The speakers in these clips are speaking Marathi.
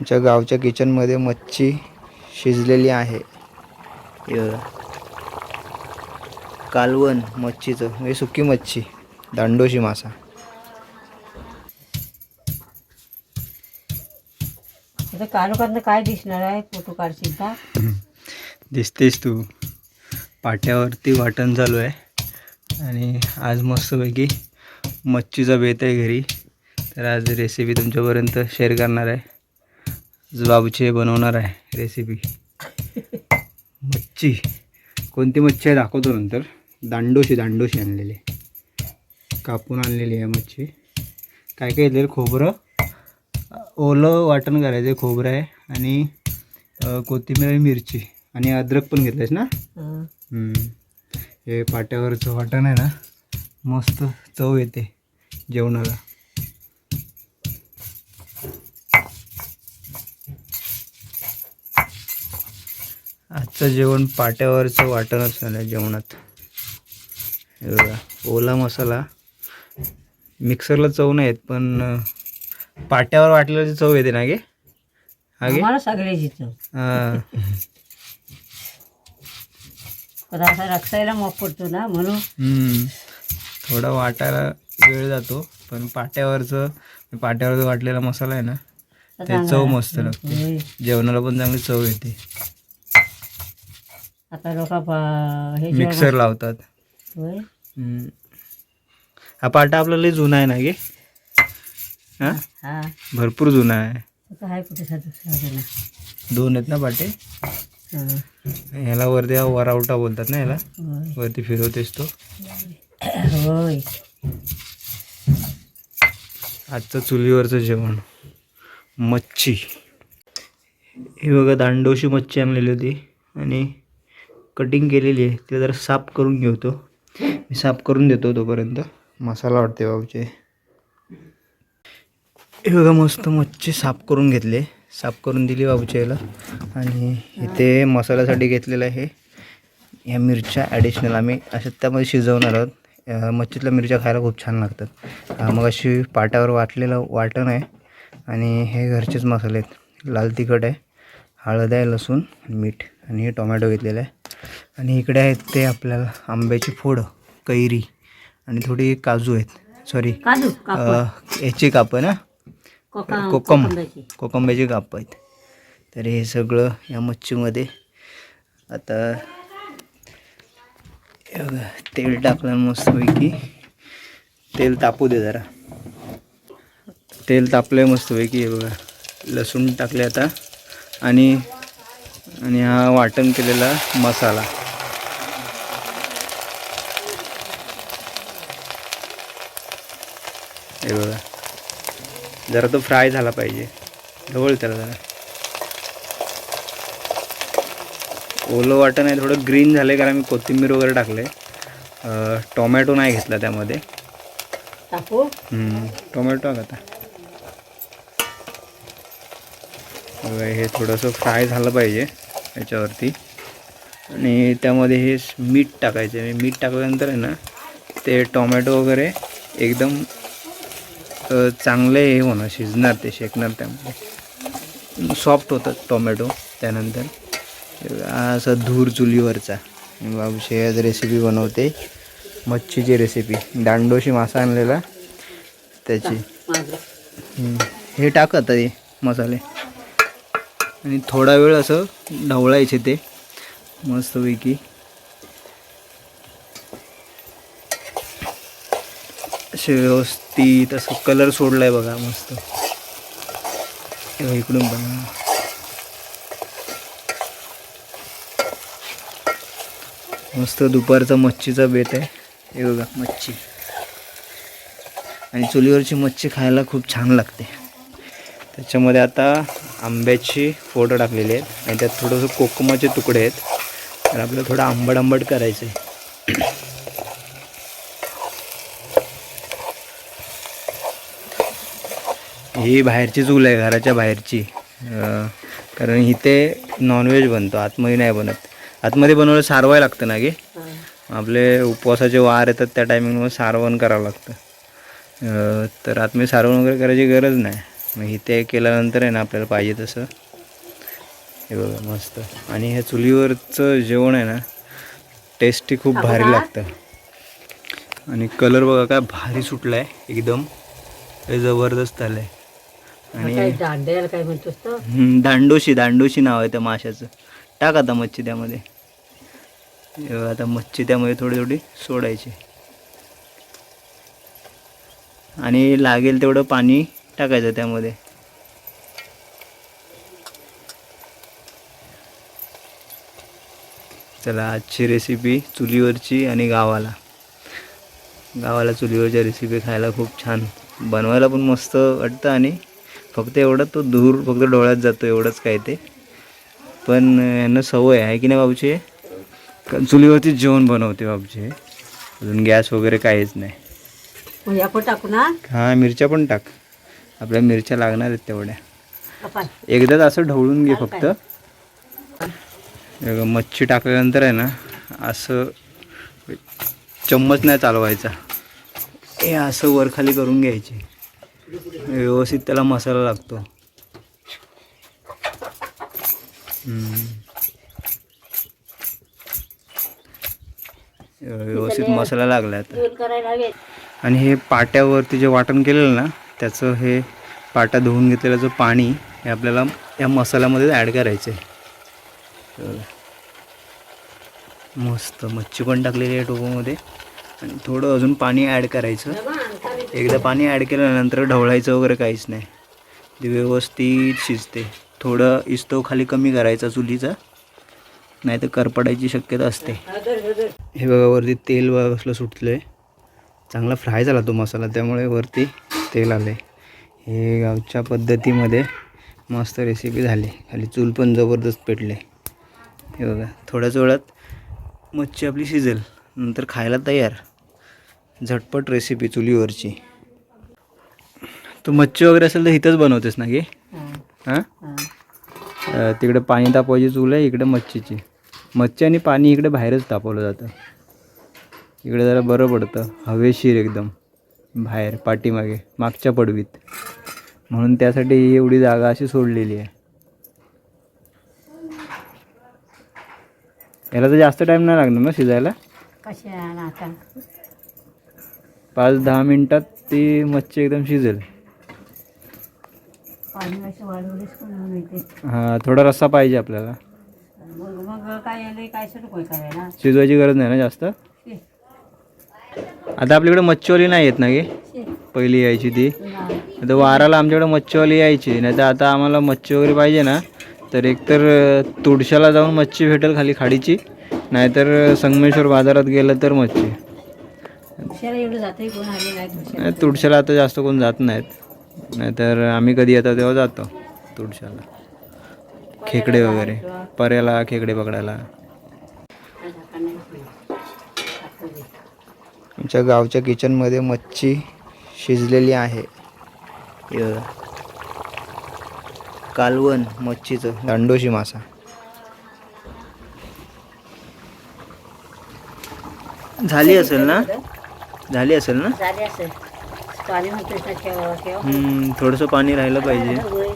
आमच्या गावच्या किचनमध्ये मच्छी शिजलेली आहे. हे. कालवण मच्छीचं. म्हणजे सुकी मच्छी. दांडोशी मासा. आता काय दिसणार आहे फोटो काढशील का? दिसतेस तू. पाट्यावरती वाटण चालू आहे. आणि आज मस्तपैकी मच्छीचा बेत आहे घरी. तर आज रेसिपी तुमच्यापर्यंत शेअर करणार आहे. जुलाबचे बनवणार आहे रेसिपी मच्छी. कोणती मच्छी आहे दाखवतो नंतर. दांडोशी दांडोशी आणलेली. कापून आणलेली आहे मच्छी. काय काय घेतलेलं खोबरं. ओलं वाटण करायचं आहे खोबरं आहे. आणि कोथिंबीर आणि मिरची. आणि अद्रक पण घेतलंयस ना? हे पाट्यावरचं वाटण आहे ना? मस्त चव येते जेवणाला. आजचं जेवण पाट्यावरचं वाटण असणार आहे जेवणात बघा ओला मसाला. मिक्सरला चव नाही येत पण पाट्यावर वाटलेली चव येते ना गे? आम्हाला सगळ्याची चव. हां. असा रक्षायला मग पडतो ना म्हणून. हम्म. थोडा वाटायला वेळ जातो पण पाट्यावरचं पाट्यावरचा वाटलेला मसाला आहे ना ते चव मस्त लागते. जेवणाला पण चांगली चव येते. आता लोक हे मिक्सर लावतात. होय. हम्म. हा पाटा आपला लय जुना आहे ना गे? हा? हा. भरपूर जुना आहे. कुठे साधू दोन आहेत ना पाटे हं. ह्याला वरती हा वरावटा बोलतात ना ह्याला होय. वरती फिरवतेस तो. होय. आजचं चुलीवरचं जेवण. मच्छी. ही बघा दांडोशी मच्छी आणलेली होती. आणि कटिंग केलेली आहे ते जरा साफ करून घेतो मी साफ करून देतो तोपर्यंत. मसाला वाटते बाबूचे. हे बघा मस्त मच्छी साफ करून घेतले. साफ करून दिली बाबूच्या याला. आणि इथे मसाल्यासाठी घेतलेलं आहे. ह्या मिरच्या ॲडिशनल आम्ही अशा त्यामध्ये शिजवणार आहोत. मच्छीतल्या मिरच्या खायला खूप छान लागतात. मग अशी पाट्यावर वाटलेलं वाटण आहे. आणि हे घरचेच मसाले आहेत. लाल तिखट आहे हळद आहे लसूण मीठ आणि हे टोमॅटो घेतलेलं आहे. आणि इकडे आहेत ते आपल्याला आंब्याची फोड कैरी आणि थोडी काजू आहेत. सॉरी याची कापं ना? कोका कोकम. कोकंब्याची. काप आहेत. तर हे सगळं या मच्छीमध्ये. आता तेल टाकलं मस्तपैकी. तेल तापू दे जरा. तेल तापलं मस्तपैकी हे बघा. लसूण टाकले आता. आणि आणि हा वाटण केलेला मसाला. हे बघा. जरा तो फ्राय झाला पाहिजे. जवळ त्याला जरा. ओलं वाटण आहे थोडं ग्रीन झालं कारण मी कोथिंबीर वगैरे टाकले टोमॅटो नाही घेतला त्यामध्ये. टोमॅटो आता. हे थोडंसं फ्राय झालं पाहिजे याच्यावरती. आणि त्यामध्ये हे मीठ टाकायचं आहे. मीठ टाकल्यानंतर आहे ना ते टोमॅटो वगैरे एकदम चांगले हे होणार शिजणार ते शेकणार त्यामध्ये सॉफ्ट होतात टोमॅटो त्यानंतर. असं धूर चुलीवरचा. बाबूशी आज रेसिपी बनवते. मच्छीची रेसिपी दांडोशी मासा आणलेला. त्याची. हे टाकत आता हे मसाले. आणि थोडा वेळ असं ढवळायचे ते. मस्तपैकी. असे व्यवस्थित असं कलर सोडलाय बघा मस्त. इकडून बघा, इकडून पण मस्त दुपारचा मच्छीचा बेत आहे. हे बघा मच्छी. आणि चुलीवरची मच्छी खायला खूप छान लागते. त्याच्यामध्ये आता आंब्याची फोटो टाकलेली आहेत आणि त्यात थोडंसं कोकमाचे तुकडे आहेत. तर आपल्याला थोडं आंबट आंबट करायचं आहे ही बाहेरची चूल आहे घराच्या बाहेरची. कारण इथे नॉनव्हेज बनतो आतमध्ये नाही बनत. आतमध्ये बनवलं सारवाय लागतं ना गे. आपले उपवासाचे वार येतात त्या टायमिंगमध्ये सारवण करावं लागतं. तर आतमध्ये सारवण वगैरे करायची गरज नाही. मग इथे केल्यानंतर आहे ना आपल्याला पाहिजे तसं. हे बघा मस्त. आणि ह्या चुलीवरचं जेवण आहे ना टेस्टी खूप भारी लागतं. आणि कलर बघा काय भारी सुटला आहे एकदम. हे जबरदस्त आलं आहे मग काय दांड्याला काय म्हणतोस तर? हम्म, दांडोशी दांडोशी नाव आहे त्या माशाचं. टाक आता मच्छी त्यामध्ये आता मच्छी त्यामध्ये थोडी थोडी सोडायची. आणि लागेल तेवढं पाणी टाकायचं त्यामध्ये. चला आजची रेसिपी चुलीवरची आणि गावाला. गावाला चुलीवरच्या रेसिपी खायला खूप छान. बनवायला पण मस्त वाटतं आणि फक्त एवढं तो दूर फक्त डोळ्यात जातो एवढंच काय ते. पण यांना सवय आहे की नाही बाबूची चुलीवरती जेवण बनवते बाबूची अजून गॅस वगैरे काहीच नाही. मग आपण टाकू ना? हां मिरच्या पण टाक. आपल्या मिरच्या लागणार आहेत तेवढ्या. एकदाच असं ढवळून घे फक्त. हे मच्छी टाकल्यानंतर आहे ना असं चम्मच नाही चालवायचा. हे असं वरखाली करून घ्यायची. व्यवस्थित त्याला मसाला लागतो. व्यवस्थित मसाला लागला आता. आणि हे पाट्यावरती जे वाटण केलेलं ना त्याचं हे पाटा धुवून घेतलेलं जो पाणी हे आपल्याला या मसाल्यामध्ये ॲड करायचं आहे मस्त मच्छी पण टाकलेली आहे टोपामध्ये. आणि थोडं अजून पाणी ॲड करायचं. एकदा पाणी ॲड केल्यानंतर ढवळायचं वगैरे काहीच नाही. ते व्यवस्थित शिजते. थोडं इस्तव खाली कमी करायचा चुलीचा. नाही तर करपडायची शक्यता असते. हे बघा वरती तेल बघा सुटलं आहे चांगला फ्राय झाला तो मसाला त्यामुळे वरती तेल आलं आहे हे गावच्या पद्धतीमध्ये मस्त रेसिपी झाली. खाली चूल पण जबरदस्त पेटले हे बघा थोड्याच वेळात मच्छी आपली शिजेल. नंतर खायला तयार. झटपट रेसिपी चुलीवरची. तू मच्छी वगैरे असेल तर इथंच बनवतेस ना गे? हां? तिकडे पाणी तापवायची चूल आहे इकडे मच्छीची. मच्छी आणि पाणी इकडे बाहेरच तापवलं जातं. इकडे जरा बरं पडतं हवेशीर एकदम. बाहेर पाठीमागे मागच्या पडवीत. म्हणून त्यासाठी ही एवढी जागा अशी सोडलेली आहे. याला तर जास्त टाईम नाही लागणार ना शिजायला? कशा आता? पाच दहा मिनिटात ती मच्छी एकदम शिजेल. हां थोडा रस्सा पाहिजे आपल्याला. शिजवायची गरज नाही ना जास्त? आता आपल्याकडे मच्छीवाली नाही येत ना गे? शे, पहिली यायची ती. आता वाराला आमच्याकडे मच्छीवाली यायची. नाही तर आता आम्हाला मच्छी वगैरे पाहिजे ना तर एकतर तुडशाला जाऊन मच्छी भेटेल खाली खाडीची. नाहीतर संगमेश्वर बाजारात गेलं तर मच्छी. नाही तुडशाला आता जास्त कोण जात नाहीत. नाहीतर आम्ही कधी येतो तेव्हा जातो तुडशाला खेकडे वगैरे. पर्याला खेकडे पकडायला. आमच्या गावच्या किचनमध्ये मच्छी शिजलेली आहे. कालवण मच्छीचं दांडोशी मासा. झाली असेल ना? झाली असेल ना? झाले असं पाणी म्हणतोय ना केव्हा केव्हा हम्म, थोडंसं पाणी राहिलं पाहिजे. होय.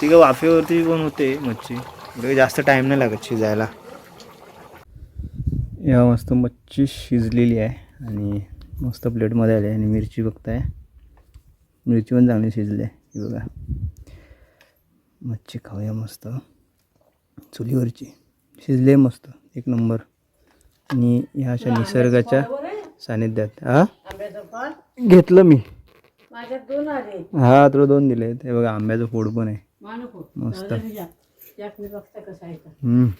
ती का वाफेवरती पण होते मच्छी. एवढं जास्त टाईम नाही लागत शिजायला. या मस्त मच्छी शिजलेली आहे आणि मस्त प्लेटमध्ये आली आहे आणि मिरची बघताय. मिरची पण चांगली शिजली आहे. ही बघा. मच्छी खाऊया मस्त. चुलीवरची. शिजले मस्त. एक नंबर. आणि ह्या अशा निसर्गाच्या सानिध्यात. हा? घेतलं मी. हा तुला दोन दिले. हे बघा आंब्याचं फोड पण आहे. मस्त. हम्म.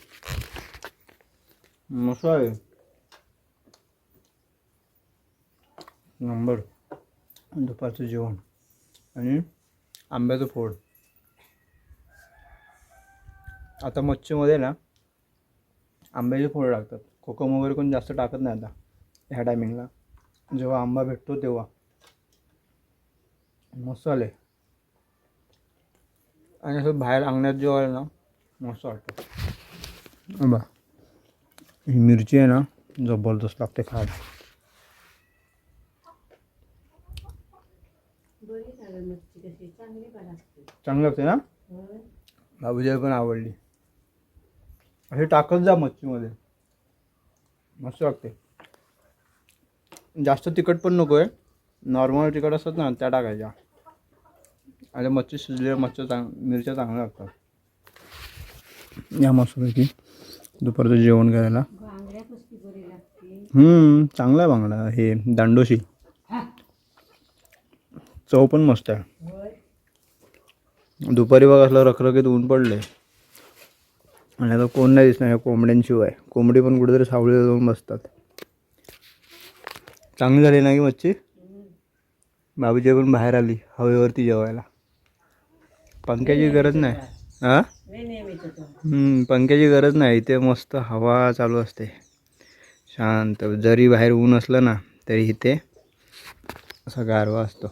मस्त आहे. नंबर. दुपारचं जेवण. आणि आंब्याचं फोड. आता मच्छीमध्ये ना आंब्याचे फोड लागतात. कोकम वगैरे कोण जास्त टाकत नाही आता. ह्या टायमिंगला. जेव्हा आंबा भेटतो तेव्हा. मस्त आले आणि असं बाहेर अंगणात जेव्हा आलं ना मस्त वाटतं. बा ही मिरची आहे ना जबरदस्त लागते खायला. चांगली लागते. ना? होय. बाबूजीला पण आवडली. असे टाकत जा मच्छीमध्ये. मस्त लागते. जास्त तिखट पण नको आहे नॉर्मल तिखट असतात ना त्या टाकायच्या. आणि मच्छी शिजलेल्या मच्छी चांग मिरच्या चांगल्या लागतात. या मस्तपैकी दुपारचं जेवण करायला. चांगला आहे बांगडा. हे दांडोशी. चव पण मस्त आहे. दुपारी बघ असलं रखरखीत ऊन पडले आणि आता कोण नाही दिसणार ह्या कोंबड्यांशिवाय. कोंबडी पण कुठेतरी सावळीला जाऊन बसतात. चांगली झाली ना की मच्छी? बाबूजी पण बाहेर आली हवेवरती जेवायला. पंख्याची गरज नाही. हां? पंख्याची गरज नाही. इथे मस्त हवा चालू असते. शांत. जरी बाहेर ऊन असलं ना तरी इथे असा गारवा असतो.